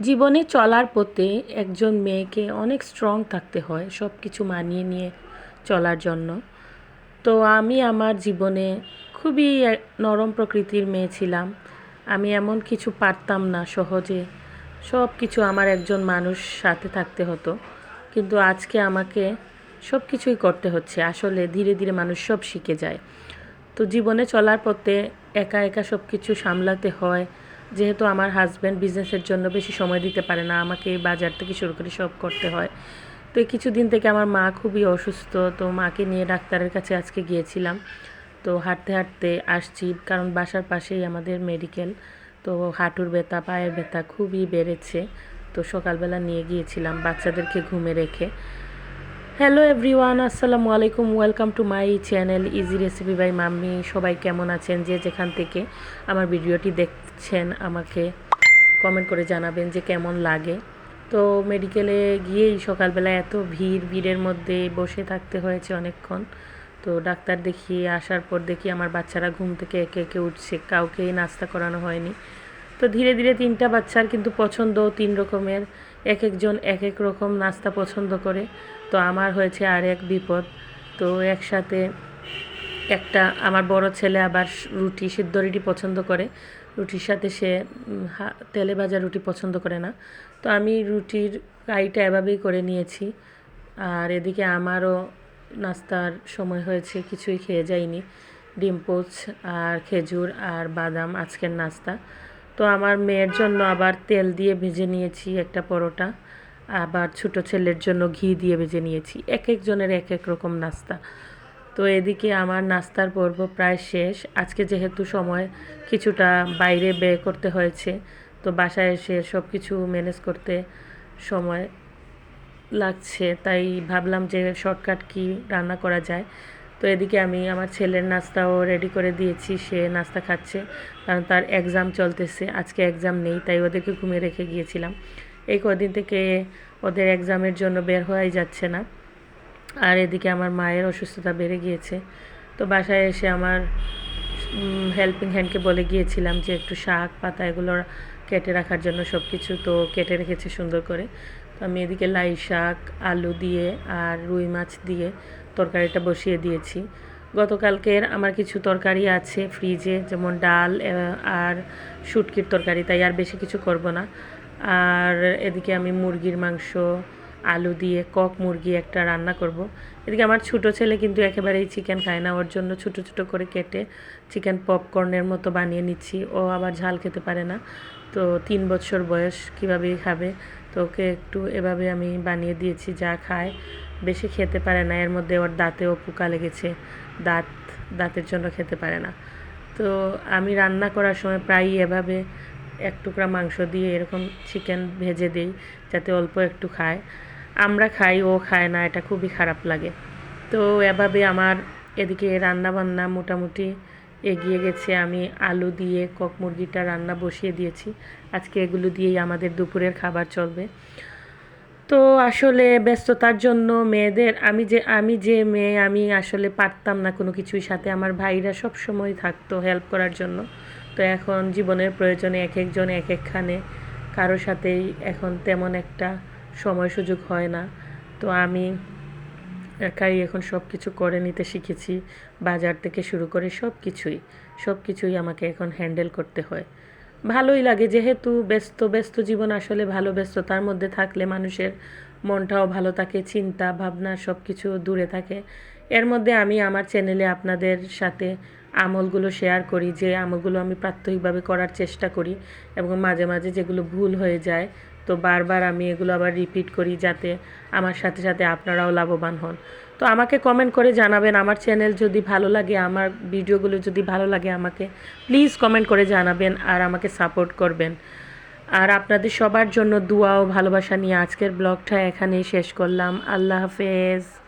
জীবনে চলার পথে একজন মেয়েকে অনেক স্ট্রং থাকতে হয় সব কিছু মানিয়ে নিয়ে চলার জন্য। তো আমি আমার জীবনে খুবই নরম প্রকৃতির মেয়ে ছিলাম। আমি এমন কিছু পারতাম না সহজে সব কিছু আমার একজন মানুষ সাথে থাকতে হতো। কিন্তু আজকে আমাকে সব কিছুই করতে হচ্ছে, আসলে ধীরে ধীরে মানুষ সব শিখে যায়। তো জীবনে চলার পথে একা একা সব কিছু সামলাতে হয় যেহেতু আমার হাজব্যান্ড বিজনেসের জন্য বেশি সময় দিতে পারে না, আমাকে বাজার থেকে শুরু করে সব করতে হয়। তো এই কিছুদিন থেকে আমার মা খুবই অসুস্থ, তো মাকে নিয়ে ডাক্তারের কাছে আজকে গিয়েছিলাম। তো হাঁটতে হাঁটতে আসছি, কারণ বাসার পাশেই আমাদের মেডিকেল তো হাঁটুর ব্যথা, পায়ের ব্যথা খুবই বেড়েছে। তো সকালবেলা নিয়ে গিয়েছিলাম বাচ্চাদেরকে ঘুমে রেখে। হ্যালো এভরিওয়ান আসসালামু আলাইকুম welcome to my channel easy recipe by mummy সবাই কেমন আছেন যে যেখান থেকে আমার ভিডিওটি দেখছেন আমাকে কমেন্ট করে জানাবেন যে কেমন লাগে। তো মেডিকেলে গিয়েই সকালবেলা এত ভিড়, ভিড়ের মধ্যে বসে থাকতে হয়েছে অনেকক্ষণ। তো ডাক্তার দেখিয়ে আসার পর দেখি আমার বাচ্চারা ঘুম থেকে একে একে উঠছে কাউকেই নাস্তা করানো হয়নি। তো ধীরে ধীরে তিনটা বাচ্চার কিন্তু পছন্দ তিন রকমের। এক একজন এক এক রকম নাস্তা পছন্দ করে। তো আমার হয়েছে আর এক বিপদ। তো একসাথে একটা আমার বড় ছেলে আবার রুটি, সিদ্ধ রুটি পছন্দ করে। রুটির সাথে সে তেলে ভাজা রুটি পছন্দ করে না। তো আমি রুটির কাইটা এভাবেই করে নিয়েছি। আর এদিকে আমারও নাস্তার সময় হয়েছে, কিছুই খেয়ে যাইনি। ডিম পোচ আর খেজুর আর বাদাম আজকের নাস্তা। তো আমার মেয়ের জন্য আবার তেল দিয়ে ভেজে নিয়েছি একটা পরোটা, আবার ছোটো ছেলের জন্য ঘি দিয়ে ভেজে নিয়েছি, এক একজনের এক এক রকম নাস্তা। তো এদিকে আমার নাস্তার পর্ব প্রায় শেষ, আজকে যেহেতু সময় কিছুটা বাইরে ব্যয় করতে হয়েছে, তো বাসায় এসে সব কিছু ম্যানেজ করতে সময় লাগছে, তাই ভাবলাম যে শর্টকাট কি রান্না করা যায়। তো এদিকে আমি আমার ছেলের নাস্তাও রেডি করে দিয়েছি, সে নাস্তা খাচ্ছে। কারণ তার এক্সাম চলতেছে, আজকে এক্সাম নেই, তাই ওদেরকে ঘুমিয়ে রেখে গিয়েছিলাম। এই কদিন থেকে ওদের এক্সামের জন্য বের হওয়াই যাচ্ছে না। আর এদিকে আমার মায়ের অসুস্থতা বেড়ে গিয়েছে। তো বাসায় এসে আমার হেল্পিং হ্যান্ডকে বলে গিয়েছিলাম যে একটু শাক, পাতা এগুলো কেটে রাখার জন্য সব কিছু তো কেটে রেখেছে সুন্দর করে। তো আমি এদিকে লাই শাক, আলু দিয়ে আর রুই মাছ দিয়ে তরকারিটা বসিয়ে দিয়েছি। গতকালকের আমার কিছু তরকারি আছে ফ্রিজে, যেমন ডাল আর শুটকির তরকারি, তাই আর বেশি কিছু করব না। আর এদিকে আমি মুরগির মাংস আলু দিয়ে, কক মুরগি একটা রান্না করব। এদিকে আমার ছোটো ছেলে কিন্তু একেবারেই চিকেন খায় না। ওর জন্য ছোটো ছোটো করে কেটে চিকেন পপকর্নের মতো বানিয়ে নিচ্ছি। ও আবার ঝাল খেতে পারে না। তো তিন বছর বয়স কীভাবে খাবে? তো ওকে একটু এভাবে আমি বানিয়ে দিয়েছি, যা খায়। বেশি খেতে পারে না। এর মধ্যে ওর দাঁতেও পোকা লেগেছে। দাঁত, দাঁতের জন্য খেতে পারে না। তো আমি রান্না করার সময় প্রায়ই এভাবে এক টুকরা মাংস দিয়ে এরকম চিকেন ভেজে দিই, যাতে অল্প একটু খায়। আমরা খাই, ও খায় না, এটা খুবই খারাপ লাগে। তো এভাবে আমার এদিকে রান্না বান্না মোটামুটি এগিয়ে গেছে। আমি আলু দিয়ে কক মুরগিটা রান্না বসিয়ে দিয়েছি। আজকে এগুলো দিয়েই আমাদের দুপুরের খাবার চলবে। তো আসলে ব্যস্ততার জন্য মেয়েদের, আমি যে আমি যে মেয়ে, আমি আসলে পারতাম না কোনো কিছুর সাথে। আমার ভাইরা সব সময় থাকতো হেল্প করার জন্য। তো এখন জীবনের প্রয়োজনে এক একজন এক একখানে কারোর সাথেই এখন তেমন একটা সময় সুযোগ হয় না। তো আমি একাই এখন সব কিছু করে নিতে শিখেছি। বাজার থেকে শুরু করে সব কিছুই সব কিছুই আমাকে এখন হ্যান্ডেল করতে হয়। ভালোই লাগে যেহেতু ব্যস্ত ব্যস্ত জীবন আসলে ভালো ব্যস্ততার মধ্যে থাকলে মানুষের মনটাও ভালো থাকে, চিন্তা, ভাবনা সব কিছু দূরে থাকে। এর মধ্যে আমি আমার চ্যানেলে আপনাদের সাথে আমলগুলো শেয়ার করি, যে আমলগুলো আমি প্রাত্যহিকভাবে করার চেষ্টা করি এবং মাঝে মাঝে যেগুলো ভুল হয়ে যায় তো বারবার আমি এগুলো আবার রিপিট করি যাতে আমার সাথে সাথে আপনারাও লাভবান হন। তো আমাকে কমেন্ট করে জানাবেন, আমার চ্যানেল যদি ভালো লাগে, আমার ভিডিওগুলো যদি ভালো লাগে আমাকে প্লিজ কমেন্ট করে জানাবেন আর আমাকে সাপোর্ট করবেন। আর আপনাদের সবার জন্য দোয়া ও ভালোবাসা নিয়ে আজকের ব্লগটা এখানেই শেষ করলাম। আল্লাহ হাফেজ।